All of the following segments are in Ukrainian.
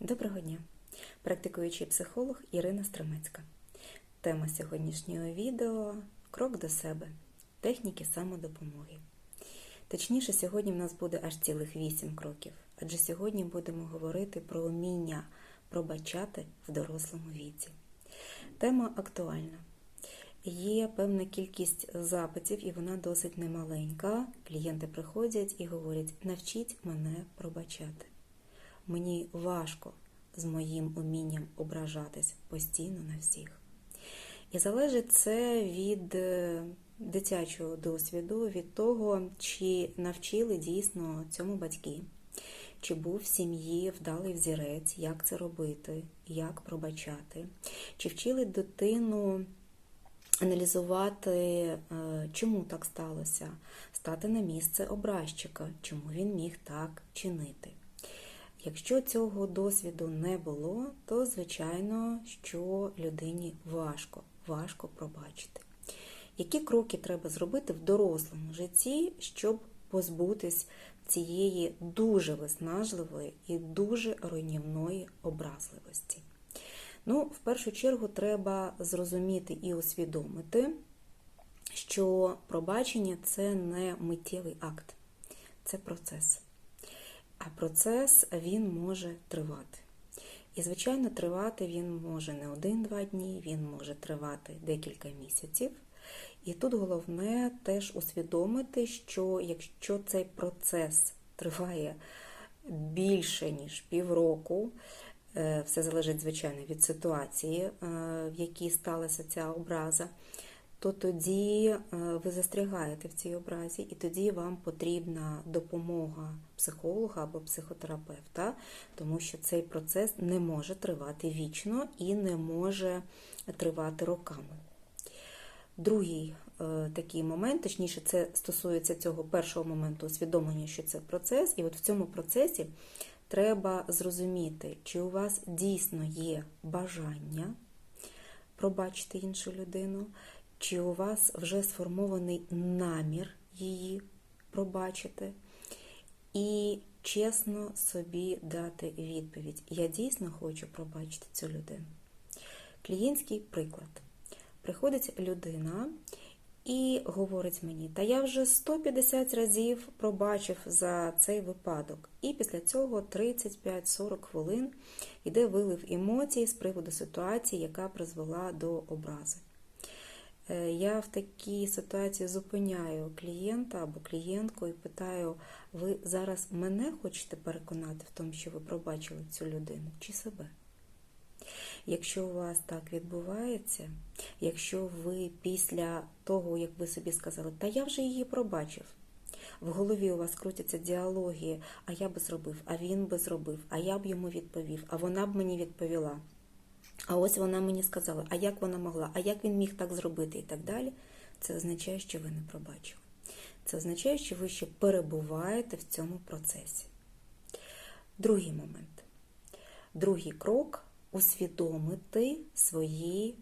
Доброго дня! Практикуючий психолог Ірина Стремецька. Тема сьогоднішнього відео крок до себе, техніки самодопомоги. Точніше, сьогодні в нас буде аж цілих вісім кроків, адже сьогодні будемо говорити про уміння пробачати в дорослому віці. Тема актуальна. Є певна кількість запитів, і вона досить немаленька. Клієнти приходять і говорять: навчіть мене пробачати. Мені важко з моїм умінням ображатись постійно на всіх. І залежить це від е, дитячого досвіду, від того, чи навчили дійсно цьому батьки, чи був в сім'ї вдалий взірець, як це робити, як пробачати, чи вчили дитину аналізувати, е, чому так сталося, стати на місце образчика, чому він міг так чинити. Якщо цього досвіду не було, то звичайно, що людині важко, важко пробачити. Які кроки треба зробити в дорослому житті, щоб позбутись цієї дуже виснажливої і дуже руйнівної образливості? Ну, в першу чергу, треба зрозуміти і усвідомити, що пробачення це не миттєвий акт, це процес. А процес він може тривати. І, звичайно, тривати він може не один-два дні, він може тривати декілька місяців. І тут головне теж усвідомити, що якщо цей процес триває більше, ніж півроку, все залежить, звичайно, від ситуації, в якій сталася ця образа, то тоді ви застрягаєте в цій образі, і тоді вам потрібна допомога психолога або психотерапевта, тому що цей процес не може тривати вічно і не може тривати роками. Другий е, такий момент, точніше, це стосується цього першого моменту усвідомлення, що це процес, і от в цьому процесі треба зрозуміти, чи у вас дійсно є бажання пробачити іншу людину, чи у вас вже сформований намір її пробачити, і чесно собі дати відповідь: Я дійсно хочу пробачити цю людину. Клієнтський приклад. Приходить людина і говорить мені, та я вже 150 разів пробачив за цей випадок. І після цього 35-40 хвилин йде вилив емоцій з приводу ситуації, яка призвела до образи. Я в такій ситуації зупиняю клієнта або клієнтку і питаю: ви зараз мене хочете переконати в тому, що ви пробачили цю людину, чи себе? Якщо у вас так відбувається, якщо ви після того, як ви собі сказали, та я вже її пробачив, в голові у вас крутяться діалоги, а я би зробив, а він би зробив, а я б йому відповів, а вона б мені відповіла. А ось вона мені сказала, а як вона могла, а як він міг так зробити і так далі. Це означає, що ви не пробачили. Це означає, що ви ще перебуваєте в цьому процесі. Другий момент. Другий крок усвідомити свої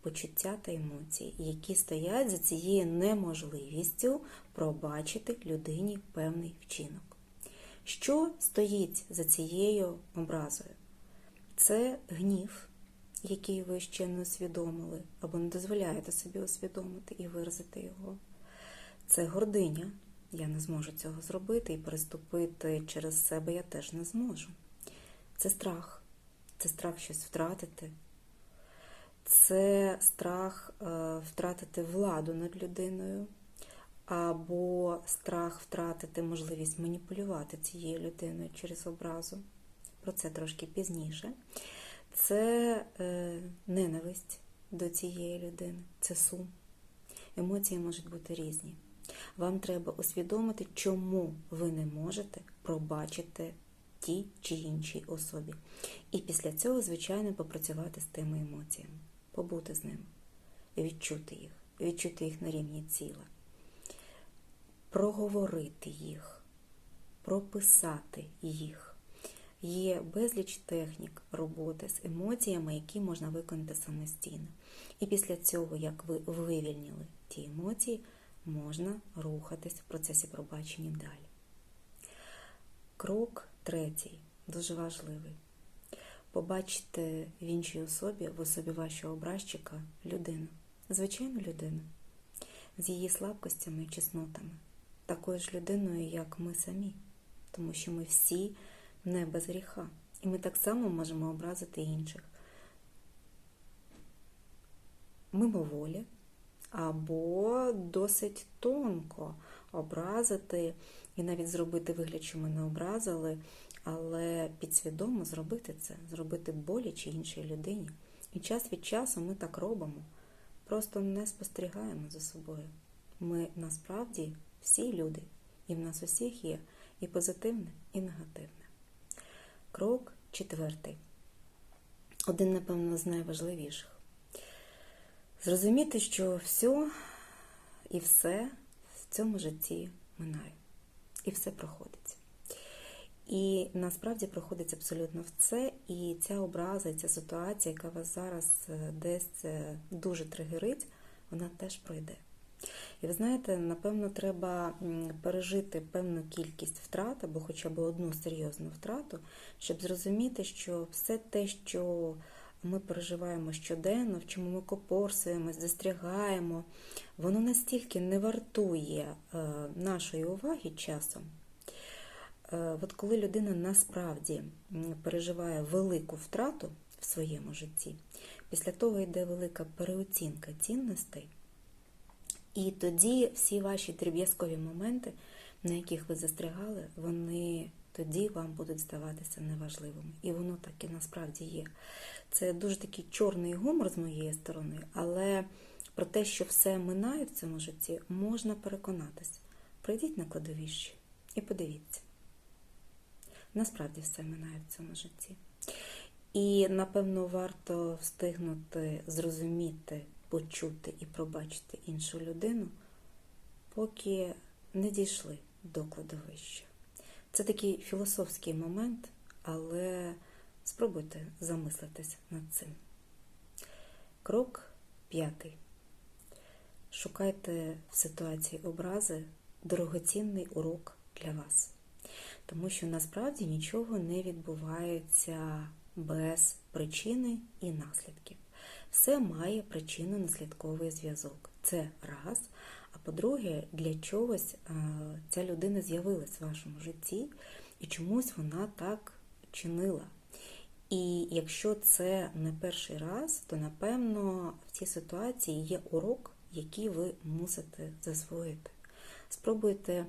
почуття та емоції, які стоять за цією неможливістю пробачити людині певний вчинок. Що стоїть за цією образою? Це гнів, який ви ще не усвідомили, або не дозволяєте собі усвідомити і виразити його. Це гординя. Я не зможу цього зробити і переступити через себе я теж не зможу. Це страх. Це страх щось втратити. Це страх е, втратити владу над людиною, або страх втратити можливість маніпулювати цією людиною через образу. Про це трошки пізніше. Це е, ненависть до цієї людини, це сум. Емоції можуть бути різні. Вам треба усвідомити, чому ви не можете пробачити тій чи іншій особі. І після цього, звичайно, попрацювати з тими емоціями, побути з ними, відчути їх, відчути їх на рівні тіла, проговорити їх, прописати їх. Є безліч технік роботи з емоціями, які можна виконати самостійно. І після цього, як ви вивільнили ті емоції, можна рухатись в процесі пробачення далі. Крок третій, дуже важливий. побачите в іншій особі, в особі вашого образчика, людину, звичайну людину, з її слабкостями і чеснотами, такою ж людиною, як ми самі, тому що ми всі не без гріха. І ми так само можемо образити інших мимоволі або досить тонко образити і навіть зробити вигляд, що ми не образили, але підсвідомо зробити це, зробити боляче іншій людині. І час від часу ми так робимо, просто не спостерігаємо за собою. Ми насправді всі люди, і в нас усіх є і позитивне, і негативне. Крок четвертий. Один, напевно, з найважливіших. Зрозуміти, що все і все в цьому житті минає. І все проходить. І насправді проходить абсолютно все. І ця образа, ця ситуація, яка вас зараз десь дуже тригерить, вона теж пройде. І ви знаєте, напевно, треба пережити певну кількість втрат або хоча б одну серйозну втрату, щоб зрозуміти, що все те, що ми переживаємо щоденно, в чому ми копорсуємось, застрягаємо, воно настільки не вартує нашої уваги часом. От коли людина насправді переживає велику втрату в своєму житті, після того йде велика переоцінка цінностей. І тоді всі ваші дріб'язкові моменти, на яких ви застрягали, вони тоді вам будуть здаватися неважливими. І воно так і насправді є. Це дуже такий чорний гумор з моєї сторони, але про те, що все минає в цьому житті, можна переконатись. Прийдіть на кладовище і подивіться. Насправді все минає в цьому житті. І, напевно, варто встигнути зрозуміти почути і пробачити іншу людину, поки не дійшли до кладовища. Це такий філософський момент, але спробуйте замислитись над цим. Крок п'ятий. Шукайте в ситуації образи дорогоцінний урок для вас. Тому що насправді нічого не відбувається без причини і наслідків все має причинно-наслідковий зв'язок. Це раз. А по-друге, для чогось ця людина з'явилась в вашому житті, і чомусь вона так чинила. І якщо це не перший раз, то напевно в цій ситуації є урок, який ви мусите засвоїти. Спробуйте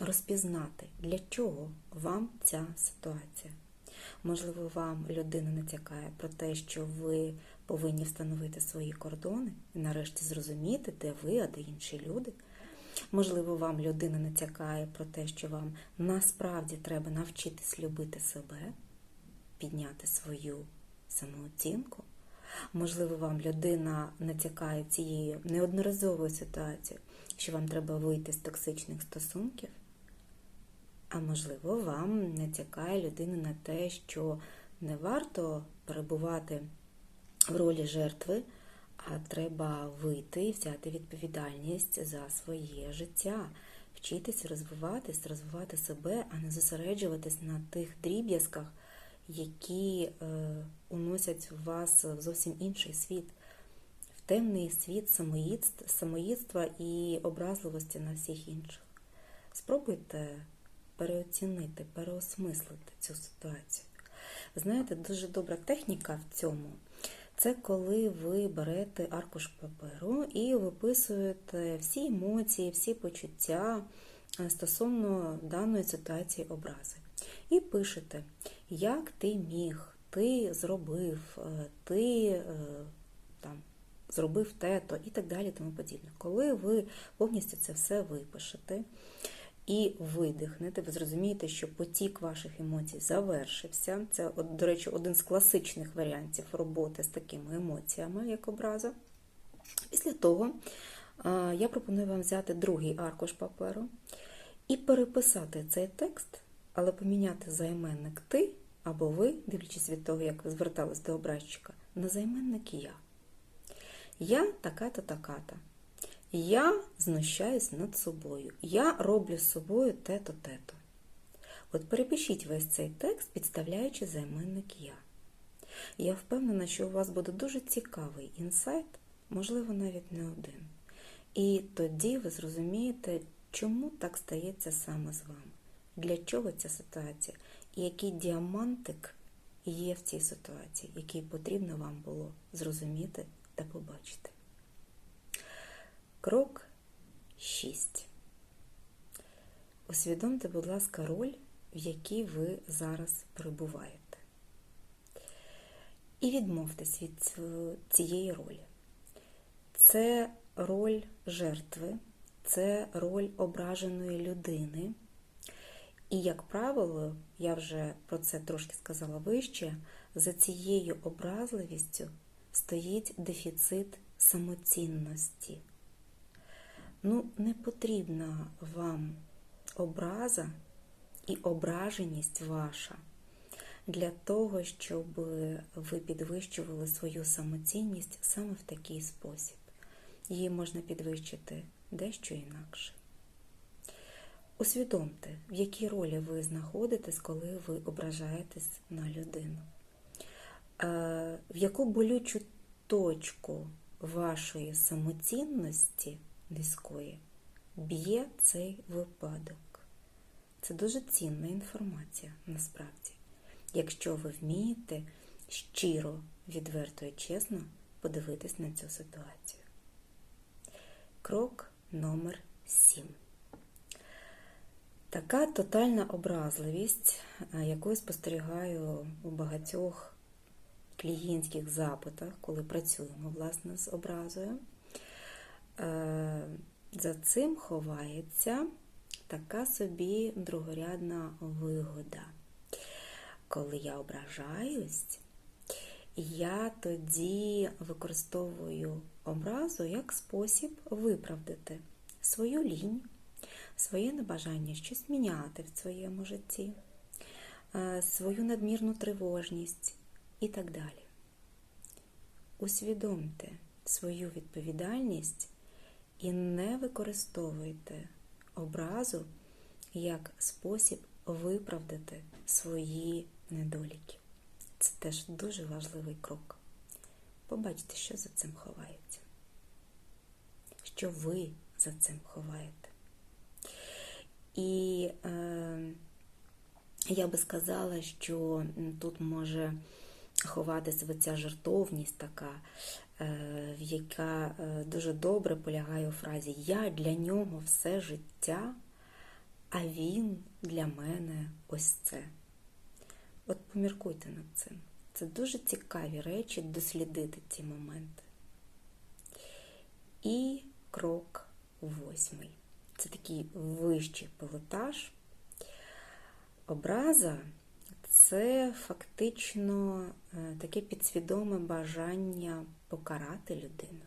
розпізнати, для чого вам ця ситуація. Можливо, вам людина натякає про те, що ви повинні встановити свої кордони і нарешті зрозуміти, де ви, а де інші люди. Можливо, вам людина натякає про те, що вам насправді треба навчитись любити себе, підняти свою самооцінку. Можливо, вам людина натякає цією неодноразовою ситуацією, що вам треба вийти з токсичних стосунків. А можливо, вам натякає людина на те, що не варто перебувати в ролі жертви, а треба вийти і взяти відповідальність за своє життя, вчитися розвиватись, розвивати себе, а не зосереджуватись на тих дріб'язках, які е, уносять вас в зовсім інший світ, в темний світ самоїдства і образливості на всіх інших. Спробуйте переоцінити, переосмислити цю ситуацію. Знаєте, дуже добра техніка в цьому це коли ви берете аркуш паперу і виписуєте всі емоції, всі почуття е, стосовно даної ситуації образи. І пишете, як ти міг, ти зробив, е, ти е, там, зробив те-то і так далі. тому подібне. Коли ви повністю це все випишете, і видихнете, ви зрозумієте, що потік ваших емоцій завершився. Це, до речі, один з класичних варіантів роботи з такими емоціями, як образа. Після того я пропоную вам взяти другий аркуш паперу і переписати цей текст, але поміняти займенник ти або ви, дивлячись від того, як ви звертались до образчика, на займенник я. Я така-то, така-то. Я знущаюсь над собою. Я роблю з собою те-то, те-то. От перепишіть весь цей текст, підставляючи займенник я. Я впевнена, що у вас буде дуже цікавий інсайт, можливо, навіть не один. І тоді ви зрозумієте, чому так стається саме з вами, для чого ця ситуація, і який діамантик є в цій ситуації, який потрібно вам було зрозуміти та побачити. Крок 6. Усвідомте, будь ласка, роль, в якій ви зараз перебуваєте. І відмовтесь від цієї ролі. Це роль жертви, це роль ображеної людини. І, як правило, я вже про це трошки сказала вище, за цією образливістю стоїть дефіцит самоцінності. Ну, не потрібна вам образа і ображеність ваша для того, щоб ви підвищували свою самоцінність саме в такий спосіб. Її можна підвищити дещо інакше. Усвідомте, в якій ролі ви знаходитесь, коли ви ображаєтесь на людину, в яку болючу точку вашої самоцінності низької б'є цей випадок. Це дуже цінна інформація насправді, якщо ви вмієте щиро, відверто і чесно подивитись на цю ситуацію. Крок номер 7. Така тотальна образливість, яку я спостерігаю у багатьох клієнтських запитах, коли працюємо власне з образою, за цим ховається така собі другорядна вигода. Коли я ображаюсь, я тоді використовую образу як спосіб виправдати свою лінь, своє небажання щось міняти в своєму житті, свою надмірну тривожність і так далі. Усвідомте свою відповідальність і не використовуйте образу як спосіб виправдати свої недоліки. Це теж дуже важливий крок. Побачте, що за цим ховається, що ви за цим ховаєте. І е, я би сказала, що тут може ховатися ця жертовність така, яка е, дуже добре полягає у фразі Я для нього все життя, а він для мене ось це. От поміркуйте над цим. Це дуже цікаві речі дослідити ці моменти. І крок восьмий. Це такий вищий пилотаж. Образа це фактично е, таке підсвідоме бажання покарати людину,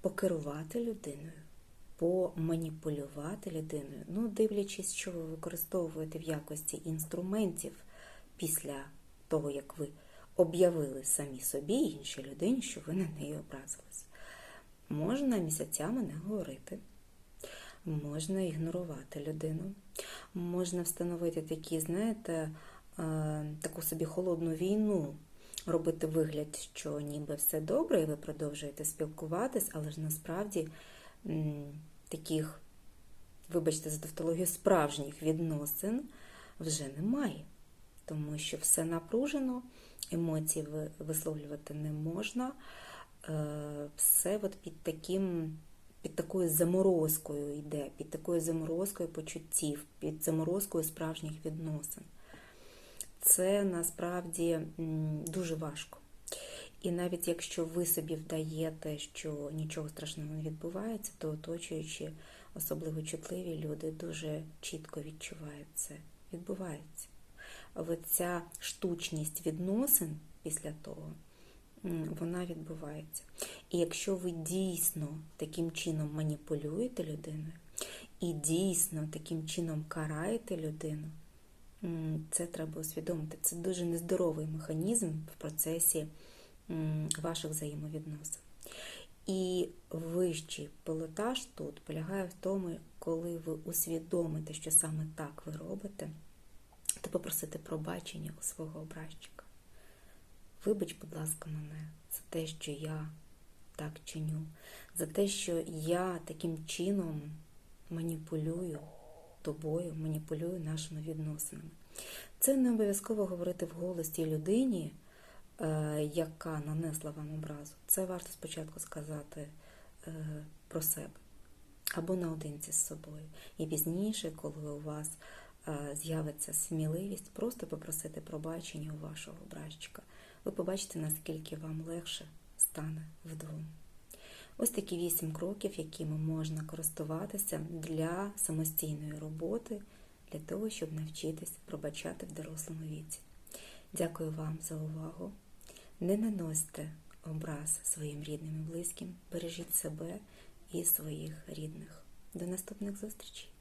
покерувати людиною, поманіпулювати людиною, ну, дивлячись, що ви використовуєте в якості інструментів після того, як ви об'явили самі собі іншій людині, що ви на неї образились. Можна місяцями не говорити. Можна ігнорувати людину, можна встановити такі, знаєте, таку собі холодну війну, робити вигляд, що ніби все добре, і ви продовжуєте спілкуватись, але ж насправді таких, вибачте, за тавтологію, справжніх відносин вже немає. Тому що все напружено, емоції висловлювати не можна, е, все от під таким під такою заморозкою йде, під такою заморозкою почуттів, під заморозкою справжніх відносин. Це насправді дуже важко. І навіть якщо ви собі вдаєте, що нічого страшного не відбувається, то оточуючи особливо чутливі люди дуже чітко відчувають це. Відбувається. Оця штучність відносин після того вона відбувається. І якщо ви дійсно таким чином маніпулюєте людиною, і дійсно таким чином караєте людину, це треба усвідомити. Це дуже нездоровий механізм в процесі ваших взаємовідносин. І вищий пилотаж тут полягає в тому, коли ви усвідомите, що саме так ви робите, то попросити пробачення у свого образчика. Вибач, будь ласка, мене за те, що я так чиню, за те, що я таким чином маніпулюю тобою, маніпулюю нашими відносинами. Це не обов'язково говорити вголос тій людині, е, яка нанесла вам образу. Це варто спочатку сказати е, про себе або наодинці з собою. І пізніше, коли у вас е, з'явиться сміливість, просто попросити пробачення у вашого образчика. Ви побачите, наскільки вам легше стане вдвом. Ось такі вісім кроків, якими можна користуватися для самостійної роботи, для того, щоб навчитись пробачати в дорослому віці. Дякую вам за увагу. Не наносьте образ своїм рідним і близьким, бережіть себе і своїх рідних. До наступних зустрічей!